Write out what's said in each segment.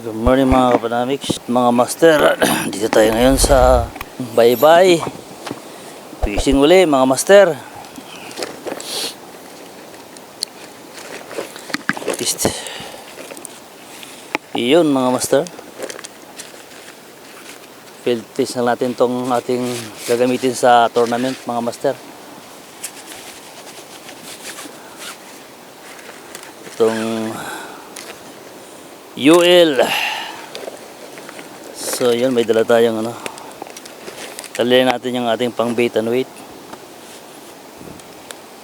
Good morning mga kapanamics, mga master. Dito tayo ngayon sa bye-bye. Fishing uli mga master. Pist. Iyon mga master. Field fish na natin tong ating gagamitin sa tournament mga master. Itong UL. So, yun, may dala tayong ano. Talilin natin yung ating pang bait and weight.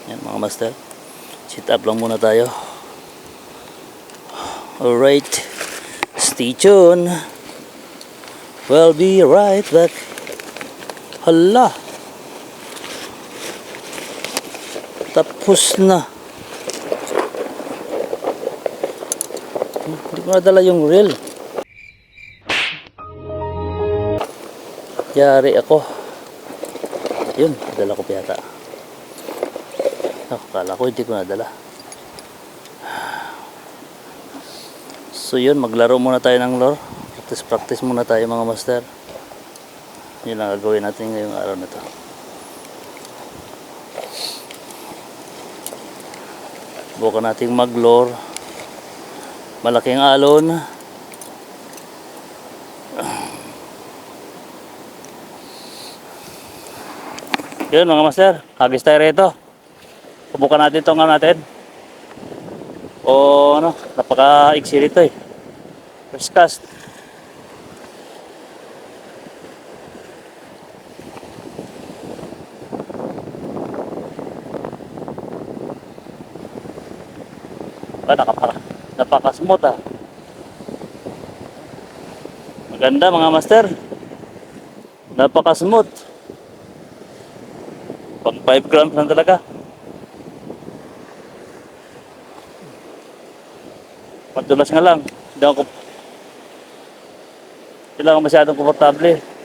Yan, mga master. Sit up lang muna tayo. Alright. Stay tuned. We'll be right back. Hala. Tapos na. Hindi ko nadala yung reel. Yari ako. Yun, dala ko pa yata. Ako, kala ko hindi ko nadala. So yun, maglaro muna tayo ng lore. Practice, practice muna tayo mga master. Yun ang gagawin natin ngayong araw na to. Bukan nating mag-lore. Malaking alon. Yun mga master, hagis tayo rito. Subukan natin itong ano natin. O ano, napaka-iksi rito eh. First cast. Ba, nakapara. Napaka-smooth ah. Maganda mga master. Napaka-smooth. Pag 5 grams lang talaga. Madulas nga lang. Hindi ako hindi lang ako masyadong komportable.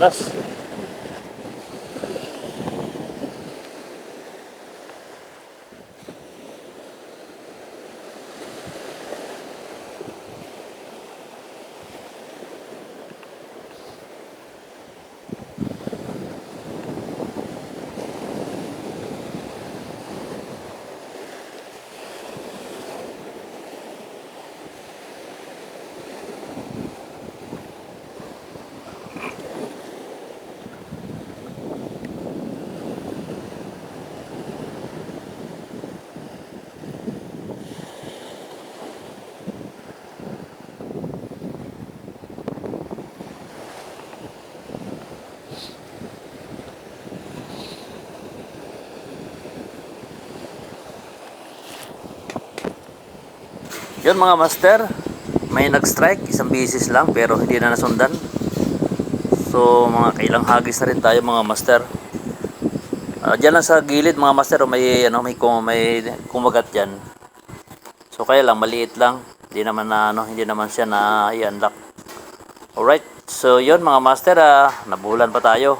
That's Yun mga master, may nag-strike, isang bisis lang pero hindi na nasundan. So mga kailang hagis na rin tayo mga master. Ah, diyan lang sa gilid mga master, may ano may kum may kumagat diyan. So kaya lang maliit lang. Hindi naman na ano, hindi naman siya na i-unlock. Alright. So yun mga master, ah, nabulan pa tayo.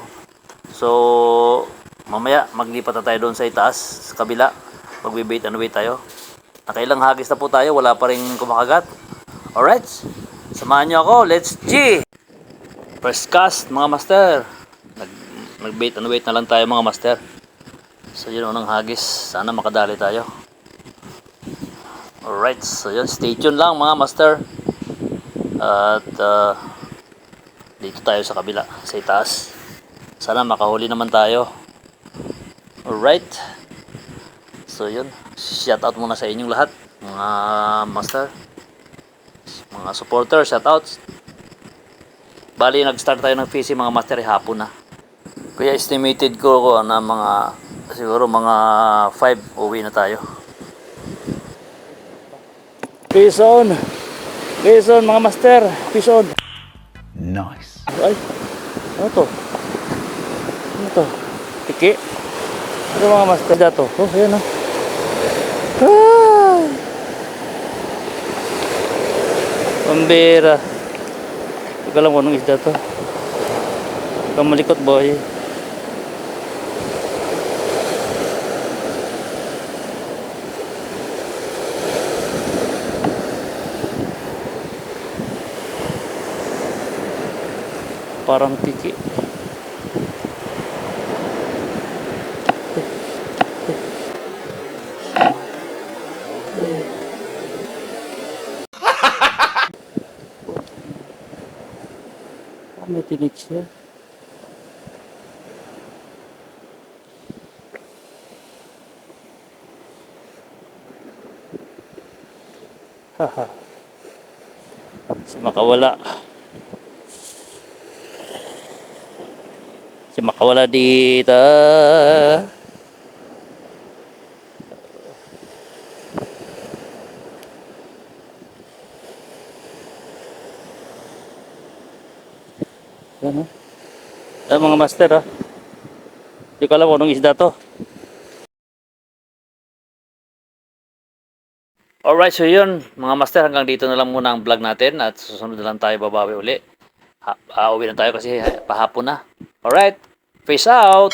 So mamaya maglipat na tayo doon sa itaas, sa kabila. Magbe-bait and wait tayo. Nakailang hagis na po tayo, wala pa rin kumakagat. Alright, samahan nyo ako, let's G! First cast mga master. Nag, Nag-bait and wait na lang tayo mga master. So yun unang hagis. Sana makadali tayo. Alright, so yun. Stay tuned lang mga master. At ah, dito tayo sa kabila, sa itaas. Sana makahuli naman tayo. Alright. So yun. Shout out muna sa inyong lahat. Mga master. Mga supporter, shout outs. Bali, nag-start tayo ng fishing mga master eh, hapon na. Kaya estimated ko ko na mga siguro mga 5 uwi na tayo. Fish on! Fish on mga master! Fish on! Nice. Ay! Ano to? Ano to? Tiki? Ano mga master dato? Oh, ayan oh. Ah! Hindi ko alam kung anong isda boy. Parang tiki. May tinik siya. Haha. Si makawala. Si makawala dito. Yan oh. Yan mga master ah. Hindi ko alam kung anong isda to. Alright, so yun mga master hanggang dito na lang muna ang vlog natin at susunod na lang tayo babawi uli. Ha, ah, uwi na tayo kasi ha- pahapon na. Alright, peace out!